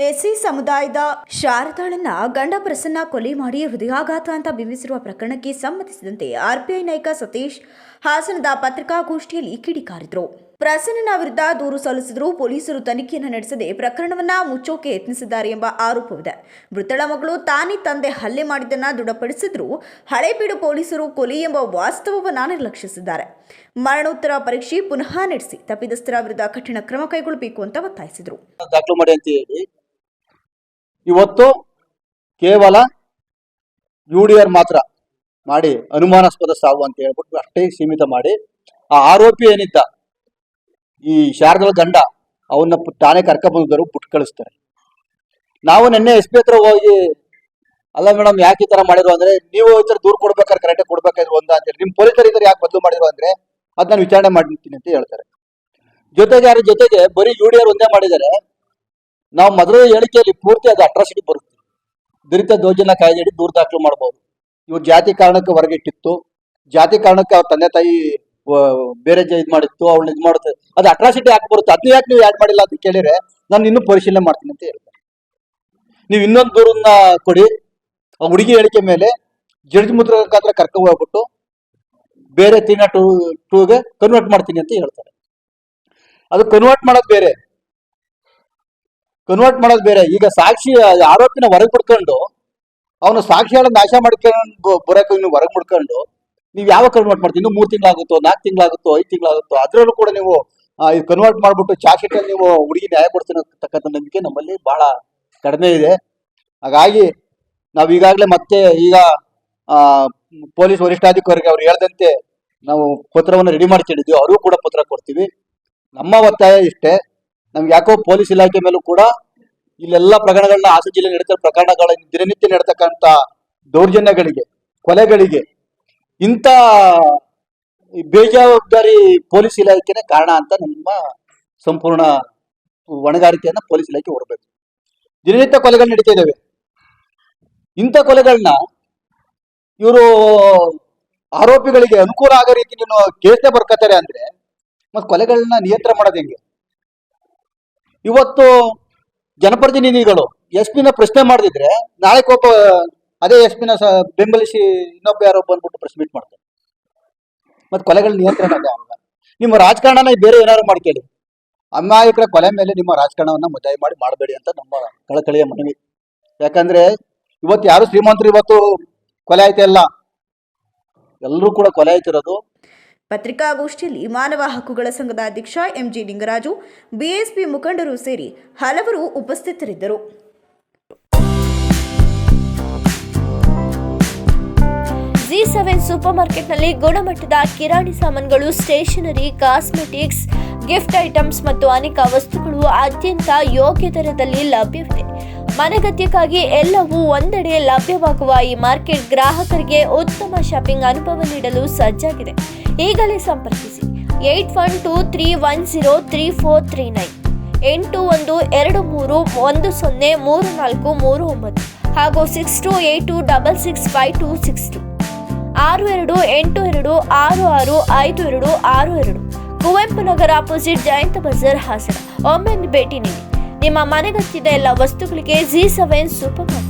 SC ಸಮುದಾಯದ ಶಾರದಾಳನ್ನ ಗಂಡ ಪ್ರಸನ್ನ ಕೊಲೆ ಮಾಡಿ ಹೃದಯಾಘಾತ ಅಂತ ಬಿಂಬಿಸಿರುವ ಪ್ರಕರಣಕ್ಕೆ ಸಂಬಂಧಿಸಿದಂತೆ ಆರ್ಪಿಐ ನಾಯಕ ಸತೀಶ್ ಹಾಸನದ ಪತ್ರಿಕಾಗೋಷ್ಠಿಯಲ್ಲಿ ಕಿಡಿಕಾರಿದ್ರು. ಪ್ರಸನ್ನನ ವಿರುದ್ಧ ದೂರು ಸಲ್ಲಿಸಿದರೂ ಪೊಲೀಸರು ತನಿಖೆಯನ್ನು ನಡೆಸದೆ ಪ್ರಕರಣವನ್ನ ಮುಚ್ಚೋಕೆ ಯತ್ನಿಸಿದ್ದಾರೆ ಎಂಬ ಆರೋಪವಿದೆ. ಮೃತಳ ಮಗಳು ತಾನೇ ತಂದೆ ಹಲ್ಲೆ ಮಾಡಿದ್ದನ್ನ ದೃಢಪಡಿಸಿದ್ರು ಹಳೆಬೀಡು ಪೊಲೀಸರು ಕೊಲೆ ಎಂಬ ವಾಸ್ತವವನ್ನ ನಿರ್ಲಕ್ಷಿಸಿದ್ದಾರೆ. ಮರಣೋತ್ತರ ಪರೀಕ್ಷೆ ಪುನಃ ನಡೆಸಿ ತಪ್ಪಿತಸ್ಥರ ವಿರುದ್ಧ ಕಠಿಣ ಕ್ರಮ ಕೈಗೊಳ್ಳಬೇಕು ಅಂತ ಒತ್ತಾಯಿಸಿದರು ದಾಖಲು ಮಾಡಿ ಅಂತ ಹೇಳಿ ಇವತ್ತು ಕೇವಲ ಯು ಡಿ ಆರ್ ಮಾತ್ರ ಮಾಡಿ ಅನುಮಾನಾಸ್ಪದ ಸಾವು ಅಂತ ಹೇಳ್ಬಿಟ್ಟು ಅಷ್ಟೇ ಸೀಮಿತ ಮಾಡಿ ಆ ಆರೋಪಿ ಏನಿದ್ದ? ಈ ಶಾರದಳ ಗಂಡ ಅವನ್ನ ಠಾಣೆ ಕರ್ಕೊಂಡ್ಬಂದಿದ್ದರು ಪುಟ್ ಕಳಿಸ್ತಾರೆ. ನಾವು ನಿನ್ನೆ ಎಸ್ ಪಿ ಹತ್ರ ಹೋಗಿ, ಅಲ್ಲ ಮೇಡಮ್, ಯಾಕೆ ಈ ತರ ಮಾಡಿರೋ ಅಂದ್ರೆ ನೀವು ಈ ತರ ದೂರ ಕೊಡ್ಬೇಕಾದ್ರೆ ಕರೆಕ್ಟ್ ಕೊಡ್ಬೇಕಾದ್ರೆ ಒಂದ ಅಂತೇಳಿ ನಿಮ್ ಪೊಲೀಸರು ಇದ್ದಾರೆ ಯಾಕೆ ಬದಲು ಮಾಡಿರೋ ಅಂದ್ರೆ ಅದನ್ನ ನಾನು ವಿಚಾರಣೆ ಮಾಡಿರ್ತೀನಿ ಅಂತ ಹೇಳ್ತಾರೆ. ಜೊತೆಗೆ ಯಾರ ಜೊತೆಗೆ ಬರೀ ಯು ಡಿ ಆರ್ ಒಂದೇ ಮಾಡಿದ್ದಾರೆ. ನಾವು ಮದುವೆ ಹೇಳಿಕೆಯಲ್ಲಿ ಪೂರ್ತಿ ಅದು ಅಟ್ರಾಸಿಟಿ ಬರುತ್ತೆ. ದುರಿತ ದೌರ್ಜನ್ಯ ಕಾಯ್ದೆಯಡಿ ದೂರ ದಾಖಲು ಮಾಡಬಹುದು ಇವ್ರು ಜಾತಿ ಕಾರಣಕ್ಕೆ ಹೊರಗಿಟ್ಟಿತ್ತು. ಜಾತಿ ಕಾರಣಕ್ಕೆ ಅವ್ರ ತಂದೆ ತಾಯಿ ಬೇರೆ ಇದ್ ಮಾಡಿತ್ತು ಅವಳು ಇದು ಮಾಡುತ್ತೆ. ಅದು ಅಟ್ರಾಸಿಟಿ ಯಾಕೆ ಬರುತ್ತೆ? ಅದನ್ನ ಯಾಕೆ ನೀವು ಯಾಡ್ ಮಾಡಿಲ್ಲ ಅಂತ ಕೇಳಿದ್ರೆ ನಾನು ಇನ್ನೂ ಪರಿಶೀಲನೆ ಮಾಡ್ತೀನಿ ಅಂತ ಹೇಳ್ತಾರೆ ನೀವು ಇನ್ನೊಂದು ದೂರನ್ನ ಕೊಡಿ. ಆ ಹುಡುಗಿ ಹೇಳಿಕೆ ಮೇಲೆ ಜಡ್ಜ್ ಮುದ್ರಕ್ಕಾದ್ರೆ ಕರ್ಕೊಂಡು ಹೋಗ್ಬಿಟ್ಟು ಬೇರೆ ತಿನ್ನ ಟೂ, ಟೂಗೆ ಕನ್ವರ್ಟ್ ಮಾಡ್ತೀನಿ ಅಂತ ಹೇಳ್ತಾರೆ. ಅದು ಕನ್ವರ್ಟ್ ಮಾಡೋದು ಬೇರೆ. ಕನ್ವರ್ಟ್ ಮಾಡೋದು ಬೇರೆ. ಈಗ ಸಾಕ್ಷಿ ಆರೋಪಿನ ಹೊರಗೆ ಬಿಡ್ಕೊಂಡು, ಅವನು ಸಾಕ್ಷಿಗಳನ್ನ ನಾಶ ಮಾಡ್ಕೊಂಡು ಬರೋಕೆ ನೀವು ಹೊರಗೆ ಬಿಡ್ಕೊಂಡು ನೀವು ಯಾವ ಕನ್ವರ್ಟ್ ಮಾಡ್ತೀವಿ ಇನ್ನು ಮೂರು ತಿಂಗಳಾಗುತ್ತೋ, ನಾಲ್ಕು ತಿಂಗಳಾಗುತ್ತೋ, ಐದು ತಿಂಗಳಾಗುತ್ತೋ, ಅದರಲ್ಲೂ ಕೂಡ ನೀವು ಕನ್ವರ್ಟ್ ಮಾಡ್ಬಿಟ್ಟು ಚಾರ್ಜ್ ನೀವು ಹುಡುಗಿ ನ್ಯಾಯ ಕೊಡ್ತೀನಿ ಅಂತಕ್ಕಂಥ ನಂಬಿಕೆ ನಮ್ಮಲ್ಲಿ ಬಹಳ ಕಡಿಮೆ ಇದೆ. ಹಾಗಾಗಿ ನಾವು ಈಗಾಗಲೇ ಮತ್ತೆ ಈಗ ಪೊಲೀಸ್ ವರಿಷ್ಠಾಧಿಕಾರಿಗೆ ಅವ್ರು ಹೇಳ್ದಂತೆ ನಾವು ಪತ್ರವನ್ನು ರೆಡಿ ಮಾಡ್ಕೊಂಡಿದ್ವಿ ಅವರು ಕೂಡ ಪತ್ರ ಕೊಡ್ತೀವಿ. ನಮ್ಮ ಒತ್ತಾಯ ಇಷ್ಟೇ. ನಮ್ಗೆ ಯಾಕೋ ಪೊಲೀಸ್ ಇಲಾಖೆ ಮೇಲೂ ಕೂಡ ಇಲ್ಲೆಲ್ಲ ಪ್ರಕರಣಗಳನ್ನ ಹಾಸನ ಜಿಲ್ಲೆ ನಡೀತಾ ಪ್ರಕರಣಗಳ ದಿನನಿತ್ಯ ನಡೆತಕ್ಕಂತ ದೌರ್ಜನ್ಯಗಳಿಗೆ, ಕೊಲೆಗಳಿಗೆ ಇಂಥ ಬೇಜವಾಬ್ದಾರಿ ಪೊಲೀಸ್ ಇಲಾಖೆನೇ ಕಾರಣ ಅಂತ ನಮ್ಮ ಸಂಪೂರ್ಣ ಹೊಣೆಗಾರಿಕೆಯನ್ನ ಪೊಲೀಸ್ ಇಲಾಖೆ ಹೊರಬೇಕು ದಿನನಿತ್ಯ ಕೊಲೆಗಳು ನಡೀತಾ ಇದ್ದಾವೆ ಇಂಥ ಕೊಲೆಗಳನ್ನ ಇವರು ಆರೋಪಿಗಳಿಗೆ ಅನುಕೂಲ ಆಗೋ ರೀತಿ ಕೇಸ್ನೇ ಬರ್ಕೋತಾರೆ ಅಂದ್ರೆ ಮತ್ತೆ ಕೊಲೆಗಳನ್ನ ನಿಯಂತ್ರಣ ಮಾಡೋದು ಹೆಂಗೆ? ಇವತ್ತು ಜನಪ್ರತಿನಿಧಿಗಳು ಎಸ್ ಪಿನ ಪ್ರಶ್ನೆ ಮಾಡದಿದ್ರೆ ನಾಳೆ ಕೋಪ, ಅದೇ ಎಸ್ ಪಿನ ಬೆಂಬಲಿಸಿ ಇನ್ನೊಬ್ಬ ಯಾರೋ ಬಂದ್ಬಿಟ್ಟು ಪ್ರಶ್ನೆ ಮಾಡ್ತಾರೆ. ಮತ್ತೆ ಕೊಲೆಗಳ ನಿಯಂತ್ರಣ ನಿಮ್ಮ ರಾಜಕಾರಣನ ಬೇರೆ ಏನಾದ್ರು ಮಾಡ್ಕೇಳಿ ಅಮಾಯಕರ ಕೊಲೆ ಮೇಲೆ ನಿಮ್ಮ ರಾಜಕಾರಣವನ್ನ ಮುದ್ದಾಯಿ ಮಾಡಿ ಮಾಡಬೇಡಿ ಅಂತ ನಮ್ಮ ಕಳಕಳಿಯ ಮನವಿ. ಯಾಕಂದ್ರೆ ಇವತ್ತು ಯಾರು ಶ್ರೀಮಂತರು ಇವತ್ತು ಕೊಲೆ ಆಯ್ತಿಲ್ಲ ಎಲ್ಲರೂ ಕೂಡ ಕೊಲೆ ಆಯ್ತಿರೋದು ಪತ್ರಿಕಾಗೋಷ್ಠಿಯಲ್ಲಿ ಮಾನವ ಹಕ್ಕುಗಳ ಸಂಘದ ಅಧ್ಯಕ್ಷ ಎಂಜಿ ಲಿಂಗರಾಜು, ಬಿಎಸ್ಪಿ ಮುಖಂಡರು ಸೇರಿ ಹಲವರು ಉಪಸ್ಥಿತರಿದ್ದರು. ಜಿ ಸೆವೆನ್ ಸೂಪರ್ ಮಾರ್ಕೆಟ್ನಲ್ಲಿ ಗುಣಮಟ್ಟದ ಕಿರಾಣಿ ಸಾಮಾನುಗಳು, ಸ್ಟೇಷನರಿ, ಕಾಸ್ಮೆಟಿಕ್ಸ್, ಗಿಫ್ಟ್ ಐಟಮ್ಸ್ ಮತ್ತು ಅನೇಕ ವಸ್ತುಗಳು ಅತ್ಯಂತ ಯೋಗ್ಯ ದರದಲ್ಲಿ ಲಭ್ಯವಿದೆ. ಮನಗತ್ಯಕ್ಕಾಗಿ ಎಲ್ಲವೂ ಒಂದೆಡೆ ಲಭ್ಯವಾಗುವ ಈ ಮಾರ್ಕೆಟ್ ಗ್ರಾಹಕರಿಗೆ ಉತ್ತಮ ಶಾಪಿಂಗ್ ಅನುಭವ ನೀಡಲು ಸಜ್ಜಾಗಿದೆ. ಈಗಲೇ ಸಂಪರ್ಕಿಸಿ. Eight one two three one zero three four three nine. ಎಂಟು ಒಂದು ಎರಡು ಮೂರು ಒಂದು ಸೊನ್ನೆ ಮೂರು ನಾಲ್ಕು ಮೂರು ಒಂಬತ್ತು ಹಾಗೂ six two eight two double six five two six two. ಆರು ಎರಡು ಎಂಟು ಎರಡು ಆರು ಆರು ಐದು ಎರಡು ಆರು ಎರಡು. ಕುವೆಂಪು ನಗರ ಅಪೋಸಿಟ್ ಜಯಂತ ಬಜಾರ್ ಹಾಸನ. ಒಮ್ಮೆ ಭೇಟಿ ನೀಡಿ. ನಿಮ್ಮ ಮನೆಗತ್ತಿದ ಎಲ್ಲ ವಸ್ತುಗಳಿಗೆ ಜಿ ಸೆವೆನ್ ಸೂಪರ್ ಮಾರ್ಕೆಟ್.